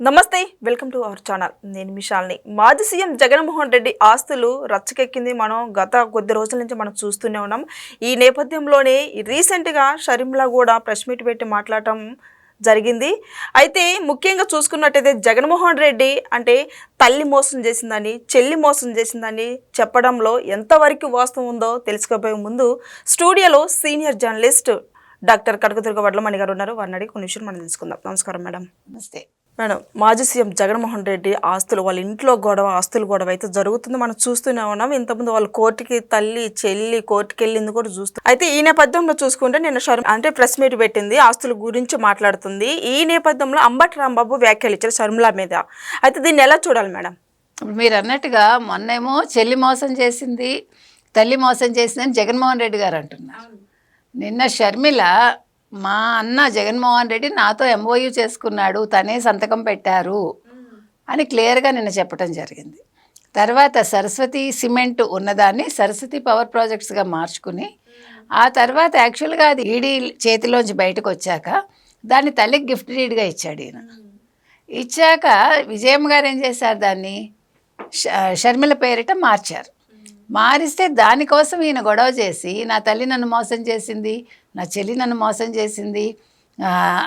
నమస్తే welcome to our channel. నేను మిషాల్ని మాజీ సీఎం జగన్మోహన్ రెడ్డి ఆస్తులు రచ్చకెక్కింది మనం గత కొద్ది రోజుల నుంచి మనం చూస్తూనే ఉన్నాం. ఈ నేపథ్యంలోనే రీసెంట్గా షర్మిల కూడా ప్రెస్ మీట్ పెట్టి మాట్లాడటం జరిగింది. అయితే ముఖ్యంగా చూసుకున్నట్టయితే జగన్మోహన్ రెడ్డి అంటే తల్లి మోసం చేసిందని చెల్లి మోసం చేసిందని చెప్పడంలో ఎంతవరకు వాస్తవం ఉందో తెలుసుకోబోయే ముందు స్టూడియోలో senior journalist doctor Kanakadurga Vadlamani garu ఉన్నారు. వారిని అడిగి కొన్ని విషయాలు మనం తెలుసుకుందాం. నమస్కారం మేడం. నమస్తే. మేడం మాజీ సీఎం జగన్మోహన్ రెడ్డి ఆస్తులు వాళ్ళ ఇంట్లో గొడవ ఆస్తుల గొడవ అయితే జరుగుతుంది. మనం చూస్తూనే ఉన్నాం. ఇంతకుముందు వాళ్ళ కోర్టుకి తల్లి చెల్లి కోర్టుకి వెళ్ళింది కూడా చూస్తాం అయితే ఈ నేపథ్యంలో చూసుకుంటే నిన్న షర్మి అంటే ప్రెస్ మీట్ పెట్టింది ఆస్తుల గురించి మాట్లాడుతుంది. ఈ నేపథ్యంలో అంబటి రాంబాబు వ్యాఖ్యలు ఇచ్చారు షర్మిల మీద. అయితే దీన్ని ఎలా చూడాలి మేడం? ఇప్పుడు మీరు అన్నట్టుగా మొన్నేమో చెల్లి మోసం చేసింది తల్లి మోసం చేసిందని జగన్మోహన్ రెడ్డి గారు అంటున్నారు. నిన్న షర్మిల మా అన్న జగన్మోహన్ రెడ్డి నాతో ఎంఓయూ చేసుకున్నాడు తనే సంతకం పెట్టారు అని క్లియర్గా నిన్న చెప్పడం జరిగింది. తర్వాత సరస్వతి సిమెంట్ ఉన్నదాన్ని సరస్వతి పవర్ ప్రాజెక్ట్స్గా మార్చుకుని ఆ తర్వాత యాక్చువల్గా అది ఈడీ చేతిలోంచి బయటకు వచ్చాక దాన్ని తల్లికి గిఫ్ట్ డీడ్గా ఇచ్చాడు ఈయన. ఇచ్చాక విజయమ్మ గారు ఏం చేశారు దాన్ని? ష- షర్మిల పేరిట మార్చారు. మారిస్తే దానికోసం ఈయన గొడవ చేసి నా తల్లి నన్ను మోసం చేసింది నా చెల్లి నన్ను మోసం చేసింది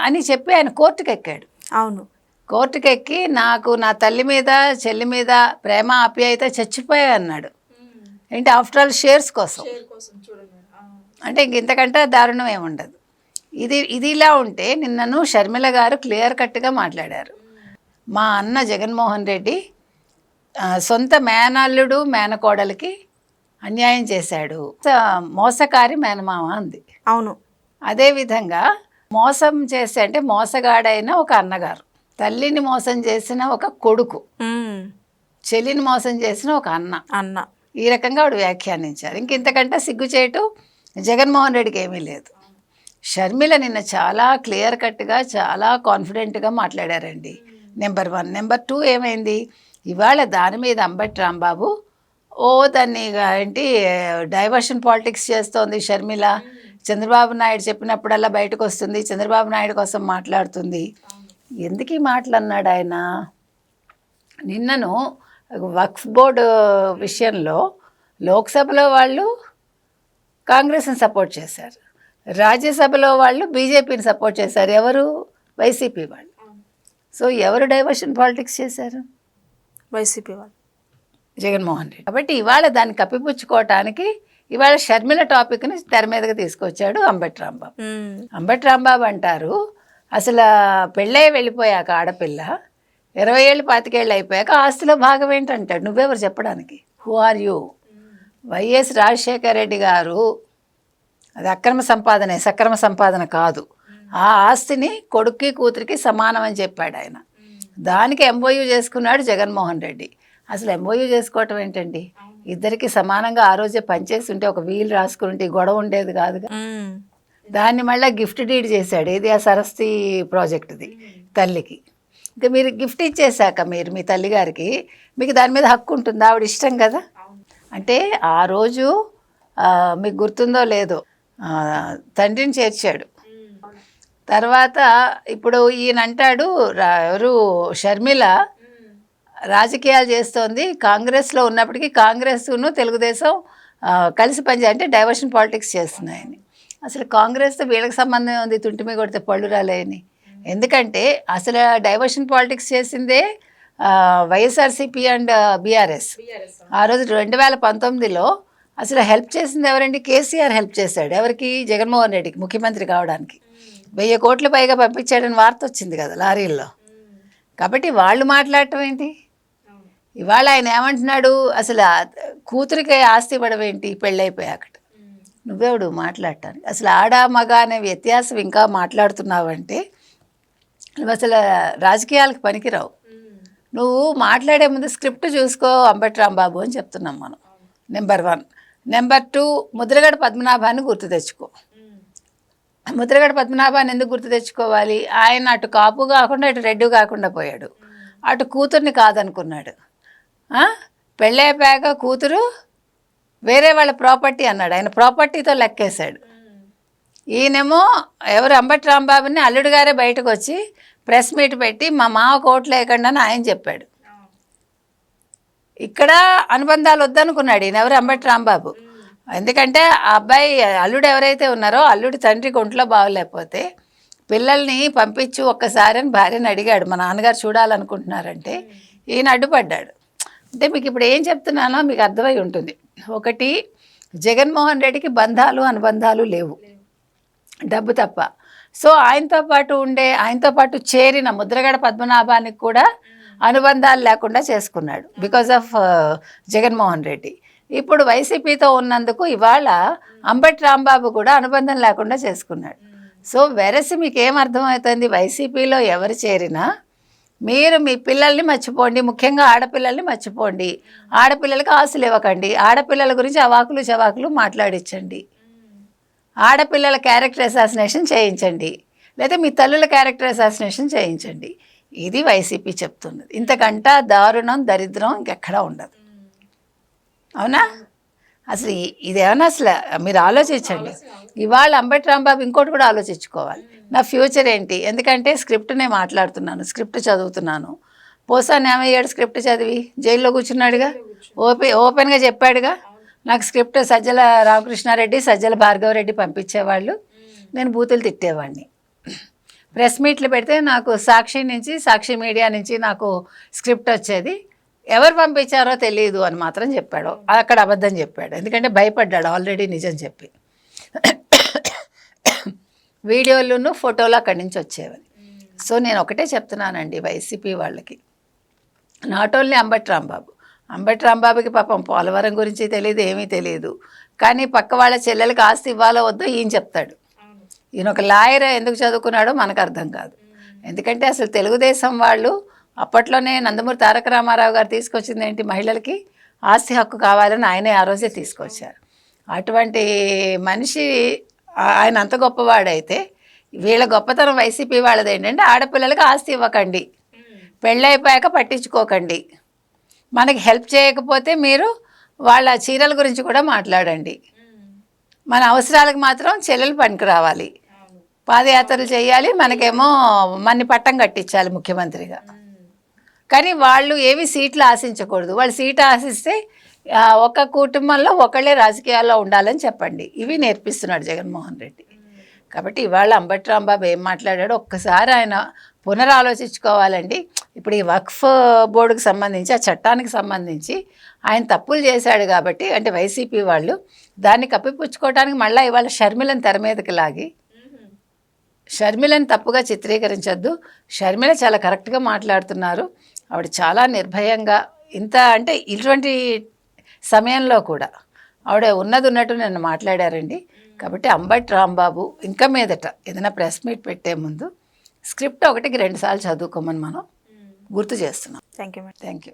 అని చెప్పి ఆయన కోర్టుకు ఎక్కాడు అవును. కోర్టుకు ఎక్కి నాకు నా తల్లి మీద చెల్లి మీద ప్రేమ ఆప్యాయత చచ్చిపోయా అన్నాడు. ఏంటి ఆఫ్టర్ ఆల్ షేర్స్ కోసం? అంటే ఇంక ఇంతకంటే దారుణం ఏముండదు ఇది ఇది ఇలా ఉంటే నిన్నను షర్మిల గారు క్లియర్ కట్గా మాట్లాడారు. మా అన్న జగన్మోహన్ రెడ్డి సొంత మేనల్లుడు మేనకోడలికి అన్యాయం చేశాడు. మోసకారి మేనమామ అంది. అవును. అదేవిధంగా మోసం చేసే అంటే మోసగాడైన ఒక అన్నగారు తల్లిని మోసం చేసిన ఒక కొడుకు చెల్లిని మోసం చేసిన ఒక అన్న. అన్న. ఈ రకంగా ఆవిడ వ్యాఖ్యానించారు. ఇంక ఇంతకంటే సిగ్గుచేటు జగన్మోహన్ రెడ్డికి ఏమీ లేదు. షర్మిల నిన్న చాలా క్లియర్ కట్గా చాలా కాన్ఫిడెంట్గా మాట్లాడారండి. Number one. నెంబర్ టూ ఏమైంది? ఇవాళ దాని మీద అంబటి రాంబాబు ఓ దాన్ని ఏంటి డైవర్షన్ పాలిటిక్స్ చేస్తోంది షర్మిల. చంద్రబాబు నాయుడు చెప్పినప్పుడల్లా బయటకు వస్తుంది చంద్రబాబు నాయుడు కోసం మాట్లాడుతుంది. ఎందుకు ఈ మాటలు అన్నాడు ఆయన? నిన్నను వక్ఫ్ బోర్డు విషయంలో లోక్సభలో వాళ్ళు కాంగ్రెస్ని సపోర్ట్ చేశారు. రాజ్యసభలో వాళ్ళు బీజేపీని సపోర్ట్ చేశారు. ఎవరు? వైసీపీ వాళ్ళు. సో ఎవరు డైవర్షన్ పాలిటిక్స్ చేశారు? వైసీపీ వాళ్ళు. జగన్మోహన్ రెడ్డి. కాబట్టి ఇవాళ దాన్ని కప్పిపుచ్చుకోవటానికి ఇవాళ షర్మిల టాపిక్ని తెర మీదకి తీసుకొచ్చాడు అంబటి రాంబాబు అంబటి రాంబాబు అంటారు అసలు పెళ్ళై వెళ్ళిపోయాక ఆడపిల్ల ఇరవై ఏళ్ళు పాతికేళ్ళు అయిపోయాక ఆస్తిలో భాగం ఏంటంటాడు? నువ్వెవరు చెప్పడానికి? Who are you YS Rajasekhara Reddy garu అది అక్రమ సంపాదనే సక్రమ సంపాదన కాదు. ఆ ఆస్తిని కొడుక్కి కూతురికి సమానం అని చెప్పాడు ఆయన. దానికి ఎంఓయూ చేసుకున్నాడు జగన్మోహన్ రెడ్డి. అసలు ఎంఓయూ చేసుకోవటం ఏంటండి? ఇద్దరికి సమానంగా ఆ రోజే పనిచేసి ఉంటే ఒక వీలు రాసుకుని ఉంటే ఈ గొడవ ఉండేది కాదుగా. దాన్ని మళ్ళీ గిఫ్ట్ డీడ్ చేశాడు. ఏది ఆ సరస్వతి ప్రాజెక్టుది తల్లికి. ఇంకా మీరు గిఫ్ట్ ఇచ్చేసాక మీరు మీ తల్లిగారికి మీకు దాని మీద హక్కు ఉంటుంది? ఆవిడ ఇష్టం కదా? అంటే ఆ రోజు మీకు గుర్తుందో లేదో తండ్రిని చేర్చాడు. తర్వాత ఇప్పుడు ఈయన అంటాడు ఎవరు? షర్మిల రాజకీయాలు చేస్తోంది. కాంగ్రెస్లో ఉన్నప్పటికీ కాంగ్రెస్ను తెలుగుదేశం కలిసి పనిచేయ అంటే డైవర్షన్ పాలిటిక్స్ చేస్తున్నాయని. అసలు కాంగ్రెస్తో వీళ్ళకి సంబంధం ఉంది తుంటిమి కొడితే పళ్ళు రాలేని ఎందుకంటే అసలు డైవర్షన్ పాలిటిక్స్ చేసిందే వైఎస్ఆర్సీపీ అండ్ బీఆర్ఎస్. ఆ రోజు రెండు వేల పంతొమ్మిదిలో అసలు హెల్ప్ చేసింది ఎవరండి? కేసీఆర్ హెల్ప్ చేశాడు. ఎవరికి? జగన్మోహన్ రెడ్డికి ముఖ్యమంత్రి కావడానికి. వెయ్యి కోట్ల పైగా పంపించాడని వార్త వచ్చింది కదా లారీల్లో. కాబట్టి వాళ్ళు మాట్లాడటం ఏంటి? ఇవాళ ఆయన ఏమంటున్నాడు? అసలు కూతురికే కూతురికి ఆస్తి ఇవ్వడం ఏంటి? పెళ్ళైపోయాకట నువ్వెవడు? మాట్లాడటానికి. అసలు ఆడ మగ అనే వ్యత్యాసం ఇంకా మాట్లాడుతున్నావంటే నువ్వు అసలు రాజకీయాలకు పనికిరావు. నువ్వు మాట్లాడే ముందు స్క్రిప్ట్ చూసుకో అంబటి బాబు అని చెప్తున్నాం మనం. Number one. Number two Mudragada పద్మనాభాన్ని గుర్తు తెచ్చుకో. ముద్రగడ పద్మనాభాన్ని ఎందుకు గుర్తు తెచ్చుకోవాలి? ఆయన అటు కాపు కాకుండా ఇటు రెడ్డి కాకుండా పోయాడు. అటు కూతుర్ని కాదనుకున్నాడు. పెళ్ళైపోయాక కూతురు వేరే వాళ్ళ ప్రాపర్టీ అన్నాడు. ఆయన ప్రాపర్టీతో లెక్కేశాడు. ఈయనేమో ఎవరు అంబటి రాంబాబుని అల్లుడు గారే బయటకు వచ్చి ప్రెస్ మీట్ పెట్టి మా మామ కోట్లు లేకుండా అని ఆయన చెప్పాడు. ఇక్కడ అనుబంధాలు వద్దనుకున్నాడు ఈయన ఎవరు అంబటి రాంబాబు. ఎందుకంటే ఆ అబ్బాయి అల్లుడు ఎవరైతే ఉన్నారో అల్లుడి తండ్రికి ఒంట్లో బాగోలేకపోతే పిల్లల్ని పంపించు ఒక్కసారి అని భార్యని అడిగాడు. మా నాన్నగారు చూడాలనుకుంటున్నారంటే ఈయన అడ్డుపడ్డాడు. అంటే మీకు ఇప్పుడు ఏం చెప్తున్నానో మీకు అర్థమై ఉంటుంది. ఒకటి జగన్మోహన్ రెడ్డికి బంధాలు అనుబంధాలు లేవు. డబ్బు తప్ప. సో ఆయనతో పాటు ఉండే ఆయనతో పాటు చేరిన ముద్రగడ పద్మనాభానికి కూడా అనుబంధాలు లేకుండా చేసుకున్నాడు because of uh, Jaganmohan Reddy. ఇప్పుడు వైసీపీతో ఉన్నందుకు ఇవాళ అంబటి రాంబాబు కూడా అనుబంధం లేకుండా చేసుకున్నాడు. సో వెరసి మీకు ఏం అర్థమవుతుంది? వైసీపీలో ఎవరు చేరినా మీరు మీ పిల్లల్ని మర్చిపోండి. ముఖ్యంగా ఆడపిల్లల్ని మర్చిపోండి. ఆడపిల్లలకు ఆశలు ఇవ్వకండి. ఆడపిల్లల గురించి అవాకులు చవాకులు మాట్లాడించండి. ఆడపిల్లల క్యారెక్టర్ అసాసినేషన్ చేయించండి. లేదా మీ తల్లుల క్యారెక్టర్ అసాసినేషన్ చేయించండి. ఇది వైసీపీ చెప్తున్నది. ఇంతకంట దారుణం దరిద్రం ఇంకెక్కడా ఉండదు. అవునా? అసలు ఇదేమన్నా అసలు మీరు ఆలోచించండి. ఇవాళ అంబటి రాంబాబు ఇంకోటి కూడా ఆలోచించుకోవాలి. నా ఫ్యూచర్ ఏంటి? ఎందుకంటే స్క్రిప్ట్ నేను మాట్లాడుతున్నాను స్క్రిప్ట్ చదువుతున్నాను. పోసాను ఏమయ్యాడు స్క్రిప్ట్ చదివి జైల్లో కూర్చున్నాడుగా? ఓపెన్ ఓపెన్గా చెప్పాడుగా? నాకు స్క్రిప్ట్ సజ్జల రామకృష్ణారెడ్డి సజ్జల భార్గవరెడ్డి పంపించేవాళ్ళు. నేను బూతులు తిట్టేవాడిని. ప్రెస్ మీట్లు పెడితే నాకు సాక్షి నుంచి సాక్షి మీడియా నుంచి నాకు స్క్రిప్ట్ వచ్చేది. ఎవరు పంపించారో తెలియదు అని మాత్రం చెప్పాడు. అక్కడ అబద్ధం చెప్పాడు. ఎందుకంటే భయపడ్డాడు. ఆల్రెడీ నిజం చెప్పి. వీడియోలను ఫోటోలు అక్కడి నుంచి వచ్చేవని సో నేను ఒకటే చెప్తున్నానండి వైసీపీ వాళ్ళకి. Not only Ambati Rambabu. Ambati రాంబాబుకి పాపం పోలవరం గురించి తెలియదు ఏమీ తెలియదు కానీ పక్క వాళ్ళ చెల్లెలకి ఆస్తి ఇవ్వాలో వద్దో ఈయన చెప్తాడు. ఈయన ఒక లాయర్ ఎందుకు చదువుకున్నాడో మనకు అర్థం కాదు. ఎందుకంటే అసలు తెలుగుదేశం వాళ్ళు అప్పట్లోనే నందమూరి తారక రామారావు గారు తీసుకొచ్చింది ఏంటి మహిళలకి? ఆస్తి హక్కు కావాలని ఆయనే ఆ రోజే తీసుకొచ్చారు. అటువంటి మనిషి ఆయన అంత గొప్పవాడైతే వీళ్ళ గొప్పతనం వైసీపీ వాళ్ళది ఏంటంటే ఆడపిల్లలకి ఆస్తి ఇవ్వకండి. పెళ్ళైపోయాక పట్టించుకోకండి. మనకి హెల్ప్ చేయకపోతే మీరు వాళ్ళ చీరల గురించి కూడా మాట్లాడండి. మన అవసరాలకు మాత్రం చెల్లెలు పనికి రావాలి పాదయాత్రలు చేయాలి. మనకేమో మన్ని పట్టం కట్టించాలి ముఖ్యమంత్రిగా. కానీ వాళ్ళు ఏమి సీట్లు ఆశించకూడదు. వాళ్ళు సీట్ ఆశిస్తే ఒక కుటుంబంలో ఒకళ్ళే రాజకీయాల్లో ఉండాలని చెప్పండి. ఇవి నేర్పిస్తున్నాడు జగన్మోహన్ రెడ్డి. కాబట్టి ఇవాళ అంబటి రాంబాబు ఏం మాట్లాడాడో ఒక్కసారి ఆయన పునరాలోచించుకోవాలండి. ఇప్పుడు ఈ వక్ఫ్ బోర్డుకు సంబంధించి ఆ చట్టానికి సంబంధించి ఆయన తప్పులు చేశాడు కాబట్టి అంటే వైసీపీ వాళ్ళు దాన్ని కప్పిపుచ్చుకోవడానికి మళ్ళీ ఇవాళ షర్మిలను తెర మీదకి లాగి షర్మిలను తప్పుగా చిత్రీకరించొద్దు. షర్మిల చాలా కరెక్ట్గా మాట్లాడుతున్నారు. ఆవిడ చాలా నిర్భయంగా ఇంత అంటే ఇటువంటి సమయంలో కూడా ఆవిడ ఉన్నది ఉన్నట్టు నన్ను మాట్లాడారండి. కాబట్టి అంబటి రాంబాబు ఇంకా మీదట ఏదైనా ప్రెస్ మీట్ పెట్టే ముందు స్క్రిప్ట్ ఒకటికి రెండుసార్లు చదువుకోమని మనం గుర్తు చేస్తున్నాం. Thank you thank you